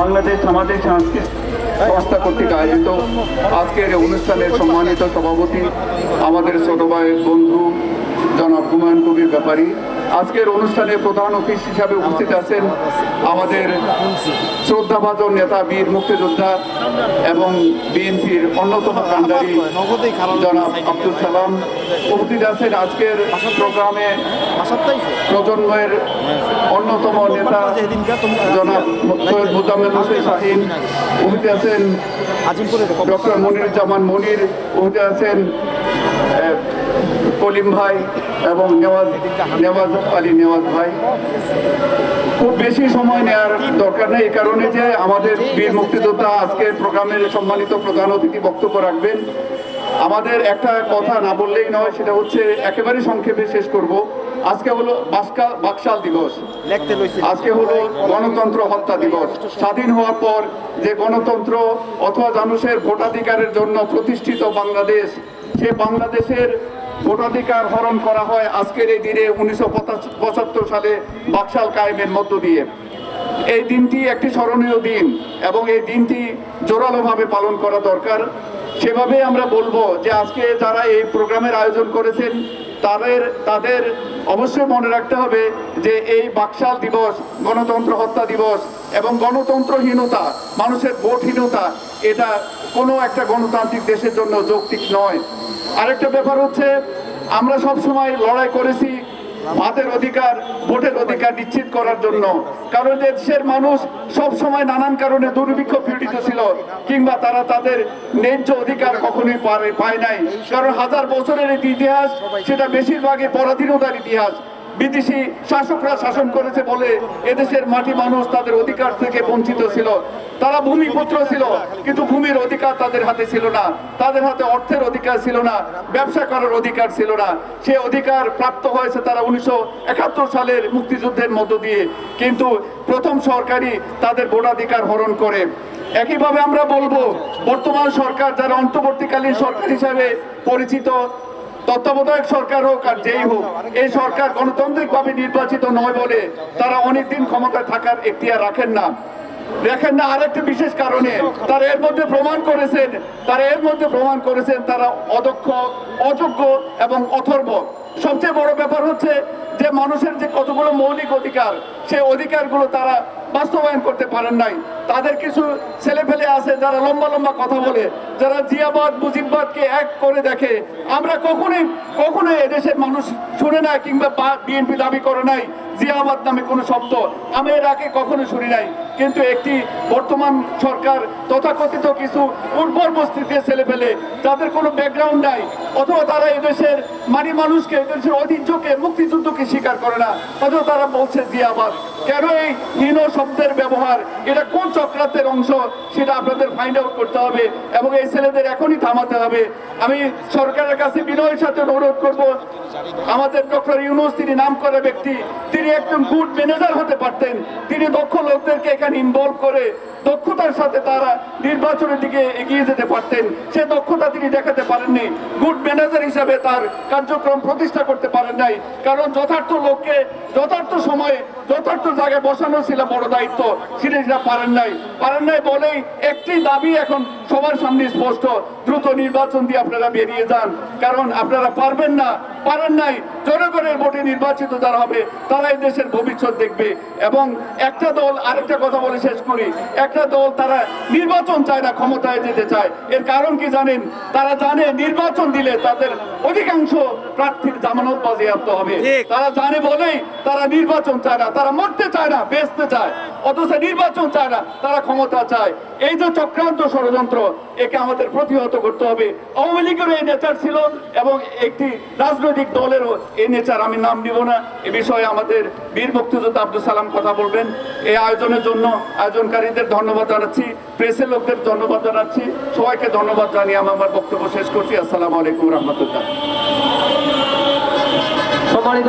বাংলাদেশ সামাজিক সাংস্কৃতিক সংস্থা কর্তৃক আয়োজিত আজকের অনুষ্ঠানের সম্মানিত সভাপতি আমাদের ভাই বন্ধু জনাব হুমায়ুন কবির ব্যাপারী। আজকের অনুষ্ঠানে প্রধান অতিথি হিসাবে উপস্থিত আছেন আমাদের শ্রদ্ধাভাজন নেতা বীর মুক্তিযোদ্ধা এবং বিএনপির অন্যতম কাণ্ডারি জনাব আব্দুল সালাম উপস্থিত আছেন আজকের প্রোগ্রামে। প্রজন্মের অন্যতম নেতা জনাব সৈয়দ মুজাম্মেল হোসেন শাহিন উপস্থিত আছেন। ডক্টর মনিরুজ্জামান মনির উপস্থিত আছেন। কলিম ভাই এবং নেওয়াজ নেওয়াজ আলী নেওয়াজ ভাই। খুব বেশি সময় নেওয়ার দরকার নেই এই কারণে যে আমাদের বীর মুক্তিযোদ্ধা আজকের প্রোগ্রামের সম্মানিত প্রধান অতিথি বক্তব্য রাখবেন। আমাদের একটা কথা না বললেই নয় সেটা হচ্ছে একেবারে সংক্ষেপে শেষ করব। আজকে হলো বাসকা বাকশাল দিবস। আজকে হলো গণতন্ত্র হত্যা দিবস। স্বাধীন হওয়ার পর যে গণতন্ত্র অথবা মানুষের ভোটাধিকারের জন্য প্রতিষ্ঠিত বাংলাদেশ সে বাংলাদেশের ভোটাধিকার হরণ করা হয় আজকের এই দিনে উনিশশো পঁচাত্তর সালে বাকশাল কায়েমের মধ্য দিয়ে। এই দিনটি একটি স্মরণীয় দিন এবং এই দিনটি জোরালোভাবে পালন করা দরকার। সেভাবে আমরা বলব যে আজকে যারা এই প্রোগ্রামের আয়োজন করেছেন, তাদের তাদের অবশ্যই মনে রাখতে হবে যে এই বাকশাল দিবস, গণতন্ত্র হত্যা দিবস এবং গণতন্ত্রহীনতা, মানুষের ভোটহীনতা, এটা কোনো একটা গণতান্ত্রিক দেশের জন্য যৌক্তিক নয়। আরেকটা ব্যাপার হচ্ছে, আমরা সব সময় লড়াই করেছি ভাতের অধিকার, ভোটের অধিকার নিশ্চিত করার জন্য। কারণ দেশের মানুষ সব সময় নানান কারণে দুর্ভিক্ষ পীড়িত ছিল, কিংবা তারা তাদের ন্যায্য অধিকার কখনোই পায় নাই। কারণ হাজার বছরের ইতিহাস, সেটা বেশিরভাগই পরাধীনতার ইতিহাস। বিদেশি শাসকরা শাসন করেছে বলে এদেশের মাটি মানুষ তাদের অধিকার থেকে বঞ্চিত ছিল। তারা ভূমিপুত্র ছিল, কিন্তু ভূমির অধিকার তাদের হাতে ছিল না। তাদের হাতে অর্থের অধিকার ছিল না, ব্যবসা করার অধিকার ছিল না। সে অধিকার প্রাপ্ত হয়েছে তারা উনিশশো একাত্তর সালের মুক্তিযুদ্ধের মধ্য দিয়ে। কিন্তু প্রথম সরকারই তাদের ভোটাধিকার হরণ করে। একইভাবে আমরা বলব, বর্তমান সরকার যারা অন্তর্বর্তীকালীন সরকার হিসাবে পরিচিত তত্ত্বাবধায়ক সরকার হোক আর যেই হোক, এই সরকার গণতান্ত্রিকভাবে নির্বাচিত নয় বলে তারা অনেকদিন ক্ষমতায় থাকার এখতিয়ার রাখেন না। দেখেন না, আরেকটি বিশেষ কারণে তারা এর মধ্যে প্রমাণ করেছেন, তারা এর মধ্যে প্রমাণ করেছেন তারা অদক্ষ, অযোগ্য এবং অথর্ব। সবচেয়ে বড় ব্যাপার হচ্ছে যে মানুষের যে কতগুলো মৌলিক অধিকার, সেই অধিকারগুলো তারা বাস্তবায়ন করতে পারেন নাই। তাদের কিছু ছেলে ফেলে আছে যারা লম্বা লম্বা কথা বলে, যারা জিয়াবাদ, মুজিববাদকে এক করে দেখে। আমরা কখনোই কখনোই এদেশের মানুষ শুনে না কিংবা বিএনপি দাবি করে নাই, জিয়াবাদ নামে কোনো শব্দ। আমি এর আগে কখনো শুনি নাই। কিন্তু একটি বর্তমান সরকার তথাকথিত কিছু উর্বর বস্তিতে ছেলে ফেলে যাদের কোনো ব্যাকগ্রাউন্ড নাই, অথবা তারা এদেশের মানি মানুষকে, এদেশের ঐতিহ্যকে, মুক্তিযুদ্ধকে স্বীকার করে না, অথবা তারা বলছে জিয়াবাদ। কেন এই হীন শব্দের ব্যবহার? এটা কোন চক্রান্তের অংশ? সেটা আপনাদের ফাইন্ড আউট করতে হবে এবং এই ছেলেদের এখনই থামাতে হবে। আমি সরকারের কাছে বিনয়ের সাথে অনুরোধ করব। আমাদের ডক্টর ইউনুস, তিনি নাম করা ব্যক্তি, তিনি একজন গুড ম্যানেজার হতে পারতেন। তিনি দক্ষ লোকদেরকে এখানে ইনভলভ করে দক্ষতার সাথে তারা নির্বাচনের দিকে এগিয়ে যেতে পারতেন। সে দক্ষতা তিনি দেখাতে পারেননি। গুড ম্যানেজার হিসাবে তার কার্যক্রম প্রতিষ্ঠা করতে পারেন নাই। কারণ যথার্থ লোককে যথার্থ সময়ে যথার্থ জায়গায় বসানো ছিল বড় দায়িত্ব। সেটা পারেন নাই। পারেন নাই বলেই একটি দাবি এখন সবার সামনে স্পষ্ট দ্রুত নির্বাচন দিয়ে আপনারা বেরিয়ে যান। কারণ আপনারা পারবেন না পারেন নাই জনগণের ভোটে নির্বাচিত যারা হবে তারা এই দেশের ভবিষ্যৎ দেখবে। এবং একটা দল আরেকটা কথা বলে শেষ করি একটা দল তারা নির্বাচন চায় না ক্ষমতায় যেতে চায়। এর কারণ কি জানেন? তারা জানে নির্বাচন দিলে তাদের অধিকাংশ প্রার্থীর জামানত বাজেয়াপ্ত হবে। তারা জানে বলেই তারা নির্বাচন চায় না তারা মরতে চায় না বেচতে চায়। অথচ নির্বাচন চায় না তারা ক্ষমতা চায়। এই যে চক্রান্ত ষড়যন্ত্র একে আমাদের প্রতিহত করতে হবে। আওয়ামী লীগেরও এই নেচার ছিল এবং একটি রাজনৈতিক দলেরও এই নেচার। আমি নাম নিব না, এ বিষয়ে আমাদের বীর মুক্তিযোদ্ধা আব্দুল সালাম কথা বলবেন। এই আয়োজনের জন্য আয়োজনকারীদের ধন্যবাদ জানাচ্ছি, প্রেসের লোকদের ধন্যবাদ জানাচ্ছি। সবাইকে ধন্যবাদ জানিয়ে আমি আমার বক্তব্য শেষ করছি। আসসালামু আলাইকুম রহমতুল্লাহ। সম্মানিত